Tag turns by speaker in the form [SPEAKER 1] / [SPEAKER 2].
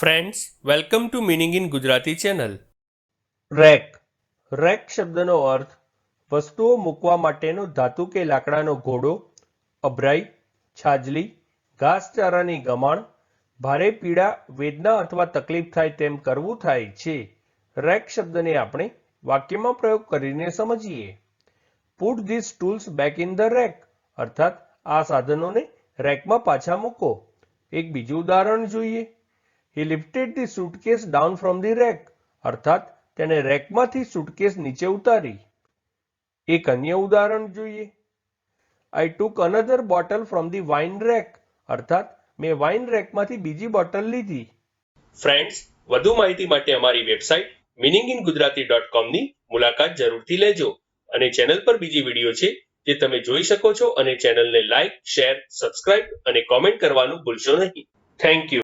[SPEAKER 1] Friends welcome to meaning in Gujarati channel
[SPEAKER 2] rake rake શબ્દનો અર્થ, વસ્તુઓ મૂકવા માટેનો ધાતુ કે લાકડાનો ઘોડો, અભરાઈ, છાજલી, ઘાસચારાની ગમાણ, ભારે પીડા, વેદના અથવા તકલીફ થાય તેમ કરવું થાય છે. રેક શબ્દને આપણે વાક્યમાં પ્રયોગ કરીને સમજીએ. Put this tools back in the rack અર્થાત, આ સાધનોને રેકમાં પાછા મૂકો. એક બીજું ઉદાહરણ જોઈએ. He lifted the suitcase down from the rack અર્થાત, તેણે રેકમાંથી સુટકેસ નીચે ઉતારી. એક અન્ય ઉદાહરણ જોઈએ. I took another bottle from the wine rack અર્થાત, મેં વાઇન રેકમાંથી બીજી બોટલ લીધી.
[SPEAKER 1] ફ્રેન્ડ્સ વધુ માહિતી માટે અમારી website meaning in Gujarati dot કોમની મુલાકાત જરૂરથી લેજો અને ચેનલ પર બીજી વીડિયો છે જે તમે જોઈ શકો છો અને ચેનલને લાઇક શેર સબસ્ક્રાઇબ અને કોમેન્ટ કરવાનું ભૂલશો નહીં. Thank you